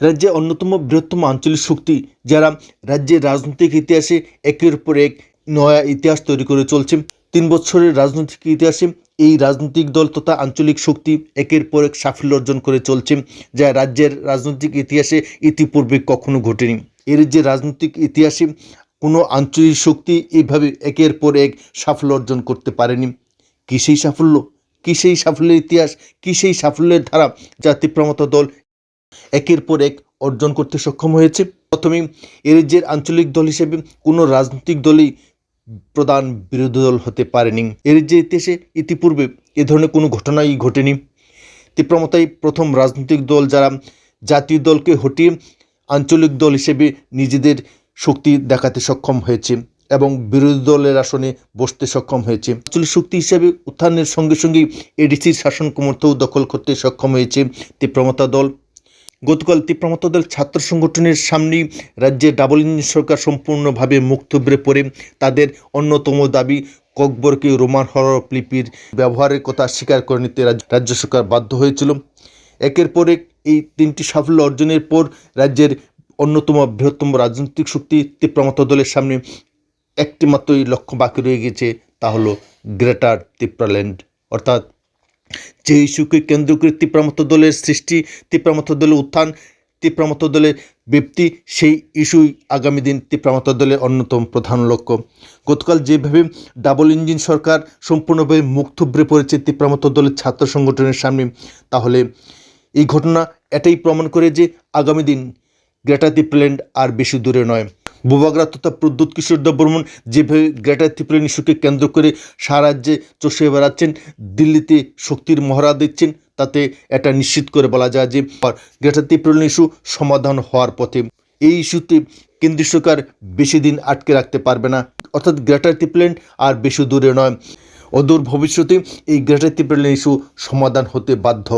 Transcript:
রাজ্যে অন্যতম বৃহত্তম আঞ্চলিক শক্তি, যারা রাজ্যের রাজনৈতিক ইতিহাসে একের পর এক নয়া ইতিহাস তৈরি করে চলছে। তিন বছরের রাজনৈতিক ইতিহাসে এই রাজনৈতিক দল তথা আঞ্চলিক শক্তি একের পর এক সাফল্য অর্জন করে চলছে, যা রাজ্যের রাজনৈতিক ইতিহাসে ইতিপূর্বে কখনো ঘটেনি। এর যে রাজনৈতিক ইতিহাসে কোনো আঞ্চলিক শক্তি এইভাবে একের পর এক সাফল্য অর্জন করতে পারেনি। কী সেই সাফল্য? কী সেই সাফল্যের ইতিহাস? কী সেই সাফল্যের ধারা? যা তীব্রমতা দল একের পর এক অর্জন করতে সক্ষম হয়েছে। প্রথমেই এ রাজ্যের আঞ্চলিক দল হিসেবে কোনো রাজনৈতিক দলই প্রধান বিরোধী দল হতে পারেনি। এর যে ইতিহাসে ইতিপূর্বে এ ধরনের কোনো ঘটনাই ঘটেনি। তীব্রমতাই প্রথম রাজনৈতিক দল যারা জাতীয় দলকে হটিয়ে আঞ্চলিক দল হিসেবে নিজেদের শক্তি দেখাতে সক্ষম হয়েছে এবং বিরোধী দলের আসনে বসতে সক্ষম হয়েছে। আঞ্চলিক শক্তি হিসেবে উত্থানের সঙ্গে সঙ্গেই এডিসির শাসন ক্ষমতাও দখল করতে সক্ষম হয়েছে তীব্রমতা দল। গতকাল তীব্রমতা দল ছাত্র সংগঠনের সামনেই রাজ্যে ডাবল ইঞ্জিন সরকার সম্পূর্ণভাবে মুক্তব্রে পড়ে। তাদের অন্যতম দাবি, ককবরকে রোমান হরফ লিপির ব্যবহারের কথা স্বীকার করে নিতে রাজ্য রাজ্য সরকার বাধ্য হয়েছিল। একের পর এক এই তিনটি সাফল্য অর্জনের পর রাজ্যের অন্যতম বৃহত্তম রাজনৈতিক শক্তি তীব্রমতা দলের সামনে একটি মাত্রই লক্ষ্য বাকি রয়ে গেছে, তা হলো গ্রেটার তিপ্রাল্যান্ড অর্থাৎ যে ইস্যুকে কেন্দ্র করে তিপ্রামত দলের সৃষ্টি তিপ্রামত দলের উত্থান তিপ্রামত দলের ব্যক্তি সেই ইস্যুই আগামী দিন তিপ্রামত দলের অন্যতম প্রধান লক্ষ্য। গতকাল যেভাবে ডাবল ইঞ্জিন সরকার সম্পূর্ণভাবে মুখ থুবড়ে পড়েছে তিপ্রামত দলের ছাত্র সংগঠনের সামনে, তাহলে এই ঘটনা এটাই প্রমাণ করে যে আগামী দিন গ্রেটার তিপ্রাল্যান্ড আর বেশি দূরে নয়। বুবাগরা তথা প্রদ্যুৎ কিশোর দেববর্মন যেভাবে গ্রেটার ত্রিপুরা ইস্যুকে কেন্দ্র করে সারা রাজ্যে চষে বেড়াচ্ছেন, দিল্লিতে শক্তির মহড়া দিচ্ছেন, তাতে এটা নিশ্চিত করে বলা যায় যে গ্রেটার ত্রিপুরা ইস্যু সমাধান হওয়ার পথে এই ইস্যুতে কেন্দ্রীয় সরকার বেশি দিন আটকে রাখতে পারবে না। অর্থাৎ গ্রেটার ত্রিপুল্যান্ড আর বেশি দূরে নয়। অদূর ভবিষ্যতে এই গ্রেটার ত্রিপুরা ইস্যু সমাধান হতে বাধ্য।